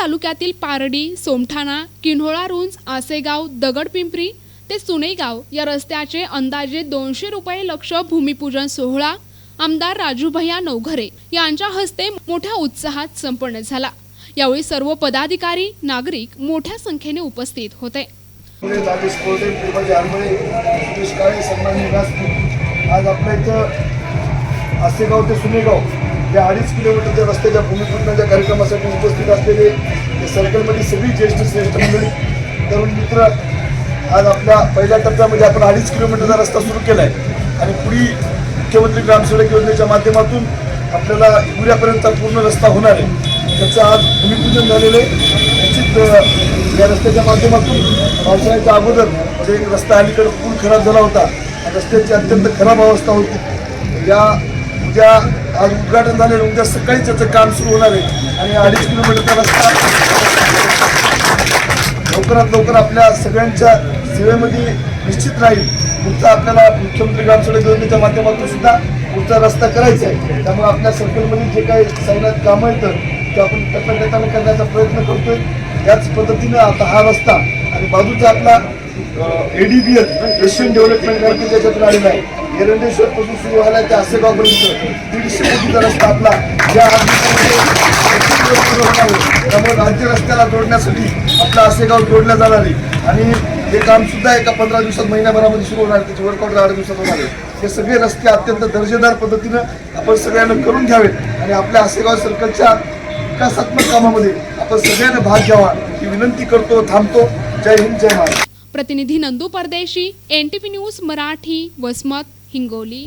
तालुक्यातील पारडी सोमठाणा किन्होळा रुंज आसेगाव दगडपिंपरी ते सुनेगाव या रस्त्याचे अंदाजे दोनशे रुपये लक्ष भूमिपूजन सोहळा आमदार राजूभैया नवघरे यांच्या हस्ते मोठ्या उत्साहात संपन्न झाला. यावेळी सर्व पदाधिकारी नागरिक मोठ्या संख्येने उपस्थित होते. आज आपल्या इथं आसेगाव ते सुनेगाव या अडीच किलोमीटरच्या रस्त्याच्या भूमिपूजनाच्या कार्यक्रमासाठी उपस्थित असलेले या सगळी ज्येष्ठ श्रेष्ठ मंडळी तरुण मित्र आज आपल्या पहिल्या टप्प्यामध्ये आपण अडीच किलोमीटरचा रस्ता सुरू केला आहे आणि पुढे मुख्यमंत्री ग्रामसडक योजनेच्या माध्यमातून आपल्याला उद्यापर्यंतचा पूर्ण रस्ता होणार आहे. त्याचं आज भूमिपूजन झालेलं आहे. निश्चित या रस्त्याच्या माध्यमातून पावसाळ्याच्या अगोदर जे एक रस्ता अलीकडे पूल खराब झाला होता रस्त्याची अत्यंत खराब अवस्था होती. या उद्या आज उद्घाटन झालेलं उद्या सकाळी त्याचं काम सुरू होणार आहे. आणि अडीच किलोमीटरचा रस्ता लवकरात लवकर आपल्या सगळ्यांच्या सेवेमध्ये निश्चित राहील. पुढचा आपल्याला मुख्यमंत्री ग्रामसडक योजनेच्या माध्यमातून सुद्धा पुढचा रस्ता करायचा आहे. त्यामुळे आपल्या सर्कलमध्ये जे काही सैन्यात कामं येतं ते आपण टप्प्याटप्प्याने करण्याचा प्रयत्न करतोय. याच पद्धतीनं आता हा रस्ता आणि बाजूचा आपला एडीबीएल एशियन डेव्हलपमेंट बँक त्याच्यातून आलेला आहे. एरंडेश्वर पासून सुरू व्हायला ते आसेगावपर्यंत दीडशे कोटीचा रस्ता आपला या त्यामुळे राज्य रस्त्याला जोडण्यासाठी आपला आसेगाव जोडल्या जाणार आहे. आणि हे काम सुद्धा एका पंधरा दिवसात महिन्याभरामध्ये सुरू होणार त्याची वर्कआउट आठ दिवसात होणार आहे. हे सगळे रस्ते अत्यंत दर्जेदार पद्धतीनं आपण सगळ्यांना करून घ्यावेत. आणि आपल्या आसेगाव सर्कलच्या विकासात्मक कामामध्ये आपण सगळ्यांना भाग घ्यावा ही विनंती करतो थांबतो. जय हिंद जय महाराज प्रतिनिधी नंदू परदेशी एनटीपी न्यूज मराठी वसमत. हिंगोली